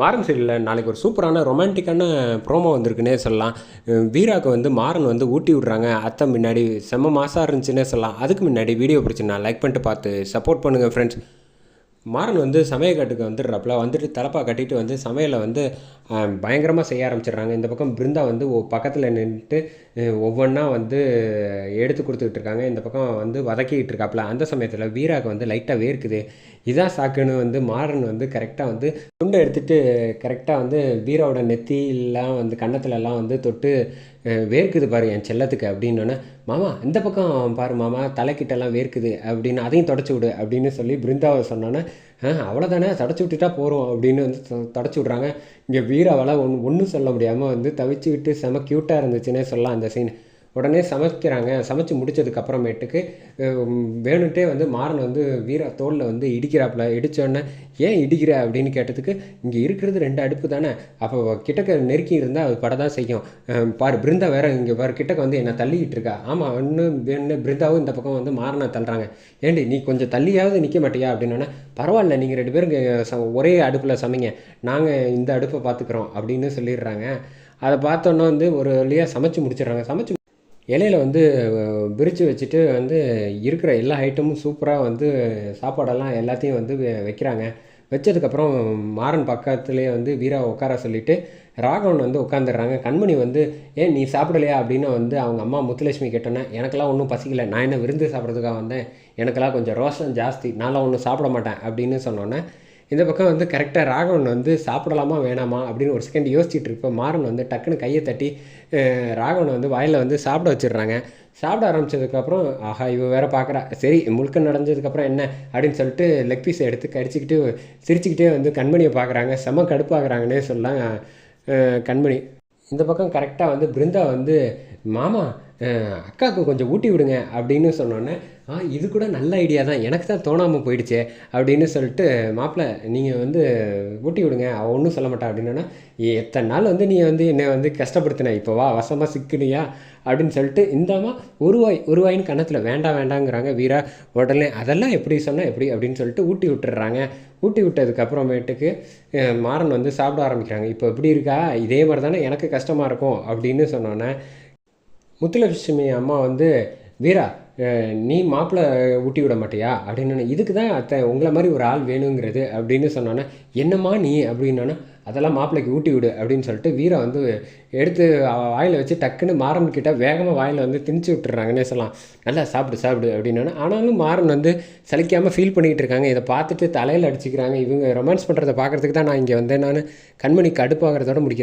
மாறன் சீரியலில் நாளைக்கு ஒரு சூப்பரான ரொமான்டிக்கான ப்ரோமோ வந்திருக்குன்னே சொல்லலாம். வீராவுக்கு வீராக்கு வந்து மாறன் வந்து ஊட்டி விட்றாங்க. அத்தை முன்னாடி செம்ம மாசாக இருந்துச்சுன்னே சொல்லலாம். அதுக்கு முன்னாடி வீடியோ பிடிச்சிருந்தா லைக் பண்ணிட்டு பார்த்து சப்போர்ட் பண்ணுங்கள் ஃப்ரெண்ட்ஸ் மாறன் வந்து சமையக்காட்டுக்கு வந்துடுறாப்புல. வந்துட்டு தலப்பா கட்டிட்டு வந்து சமையலை வந்து பயங்கரமாக செய்ய ஆரம்பிச்சிடுறாங்க. இந்த பக்கம் பிருந்தா வந்து பக்கத்தில் நின்றுட்டு ஒவ்வொன்றா வந்து எடுத்து கொடுத்துக்கிட்டு இருக்காங்க. இந்த பக்கம் வந்து வதக்கிக்கிட்டு இருக்காப்புல. அந்த சமயத்தில் வீராக்கு வந்து லைட்டாக வேர்க்குது. இதான் சாக்குன்னு வந்து மாறன் வந்து கரெக்டாக வந்து துண்டை எடுத்துகிட்டு கரெக்டாக வந்து வீராவோட நெத்திலாம் வந்து கன்னத்துலலாம் வந்து தொட்டு வேர்க்குது பாரு என் செல்லத்துக்கு அப்படின்னோடனே மாமா இந்த பக்கம் பாரு மாமா தலைக்கிட்டெல்லாம் வேர்க்குது அப்படின்னு அதையும் தொடச்சி விடு அப்படின்னு சொல்லி பிருந்தாவை சொன்னோன்னே அவ்வளோதானே தொடச்சி விட்டுட்டா போகிறோம் அப்படின்னு வந்து தொடச்சி விட்றாங்க. இங்கே வீராவால் ஒன்று ஒன்றும் சொல்ல முடியாமல் வந்து தவிச்சுக்கிட்டு செம க்யூட்டாக இருந்துச்சுன்னே சொல்லலாம். அந்த சீன் உடனே சமைக்கிறாங்க. சமைச்சு முடிச்சதுக்கப்புறமேட்டுக்கு வேணுன்ட்டே வந்து மாறன் வந்து வீர தோளில் வந்து இடிக்கிறாப்புல. இடித்தோடனே ஏன் இடிக்கிற? அப்படின்னு கேட்டதுக்கு இங்கே இருக்கிறது ரெண்டு அடுப்பு தானே. அப்போ கிட்டக்க நெருக்கி இருந்தால் அது பட தான் செய்யும். பாரு பிருந்தா வேற இங்கே பாரு கிட்டக்க வந்து என்னை தள்ளிக்கிட்டு இருக்கா. ஆமாம் ஒன்று வேணு பிருந்தாவும் இந்த பக்கம் வந்து மாறனை தள்ளுறாங்க. ஏண்டி நீ கொஞ்சம் தள்ளியாவது நிற்க மாட்டியா? அப்படின்னோடனே பரவாயில்ல நீங்கள் ரெண்டு பேரும் ச- ஒரே அடுப்பில் சமைங்க. நாங்கள் இந்த அடுப்பை பார்த்துக்குறோம் அப்படின்னு சொல்லிடுறாங்க. அதை பார்த்தோன்னே வந்து ஒரு வழியாக சமைச்சு முடிச்சிடுறாங்க. சமைச்சு இலையில வந்து பிரித்து வச்சுட்டு வந்து இருக்கிற எல்லா ஐட்டமும் சூப்பராக வந்து சாப்பாடெல்லாம் எல்லாத்தையும் வந்து வெ- வைக்கிறாங்க. வச்சதுக்கப்புறம் மாறன் பக்கத்துலேயே வந்து வீரா உட்கார சொல்லிவிட்டு ராகவன் வந்து உட்காந்துடுறாங்க கண்மணி வந்து ஏன் நீ சாப்பிடலையா? அப்படின்னு வந்து அவங்க அம்மா முத்துலட்சுமி கேட்டோன்னே எனக்கெல்லாம் ஒன்றும் பசிக்கலை. நான் என்ன விருந்து சாப்பிட்றதுக்காக வந்தேன். எனக்கெல்லாம் கொஞ்சம் ரோஷம் ஜாஸ்தி. நான்லாம் ஒன்றும் சாப்பிட மாட்டேன். அப்படின்னு சொன்னோன்னே இந்த பக்கம் வந்து கரெக்டாக ராகவன் வந்து சாப்பிடலாமா வேணாமா அப்படின்னு ஒரு செகண்ட் யோசிச்சுட்டு இருப்போம் மாறன் வந்து டக்குன்னு கையை தட்டி ராகவனை வந்து வாயில் வந்து சாப்பிட வச்சிடுறாங்க. சாப்பிட ஆரம்பிச்சதுக்கப்புறம் ஆஹா இவ வேற பார்க்குறா சரி முழுக்க நடந்ததுக்கப்புறம் என்ன? அப்படின்னு சொல்லிட்டு லெக் பீஸை எடுத்து கடிச்சிக்கிட்டு சிரிச்சுக்கிட்டே வந்து கண்மணியை பார்க்குறாங்க செம கடுப்பாகிறாங்கன்னே சொல்லலாம். கண்மணி. இந்த பக்கம் கரெக்டாக வந்து பிருந்தா வந்து மாமா அக்காவுக்கு கொஞ்சம் ஊட்டி விடுங்க அப்படின்னு சொன்னோன்னே ஆ இது கூட நல்ல ஐடியா தான். எனக்கு தான் தோணாமல் போயிடுச்சே அப்படின்னு சொல்லிட்டு மாப்பிள்ளை நீங்கள் வந்து ஊட்டி விடுங்க. அவள் ஒன்றும் சொல்ல மாட்டா அப்படின்னா எத்தனை நாள் வந்து நீ வந்து என்னை வந்து கஷ்டப்படுத்தின. இப்போ வா வசமாக சிக்கனியா? அப்படின்னு சொல்லிட்டு இந்தமா உருவாய் உருவாயின்னு கணத்தில் வேண்டாம் வேண்டாங்கிறாங்க வீரா. உடனே அதெல்லாம் எப்படி சொன்னால் எப்படி? அப்படின்னு சொல்லிட்டு ஊட்டி விட்டுடுறாங்க ஊட்டி விட்டதுக்கப்புறமேட்டுக்கு மாறன் வந்து சாப்பிட ஆரம்பிக்கிறாங்க. இப்போ எப்படி இருக்கா? இதே மாதிரி தானே எனக்கு கஷ்டமாக இருக்கும் அப்படின்னு சொன்னோன்னே முத்துலட்சுமி அம்மா வந்து வீரா நீ மாப்பிள்ளை ஊட்டி விட மாட்டியா? அப்படின்னு இதுக்கு தான் அத்தை உங்களை மாதிரி ஒரு ஆள் வேணுங்கிறது அப்படின்னு சொன்னோன்னே என்னம்மா நீ? அப்படின்னோன்னா அதெல்லாம் மாப்பிள்ளைக்கு ஊட்டி விடு அப்படின்னு சொல்லிட்டு வீரா வந்து எடுத்து வாயில் வச்சு டக்குன்னு மாறன் கிட்ட வேகமாக வாயில் வந்து திணிச்சு விட்டுறாங்கன்னே சொல்லலாம். நல்லா சாப்பிடு சாப்பிடு அப்படின்னோன்னே ஆனாலும் மாறன் வந்து சலிக்காமல் ஃபீல் பண்ணிக்கிட்டு இருக்காங்க. இதை பார்த்துட்டு தலையில் அடிச்சுக்கிறாங்க. இவங்க ரொமான்ஸ் பண்ணுறதை பார்க்குறதுக்கு தான் நான் இங்கே வந்தேன். நான் கண்மணி கடுப்பாகிறதோட முடிக்கிறேன்.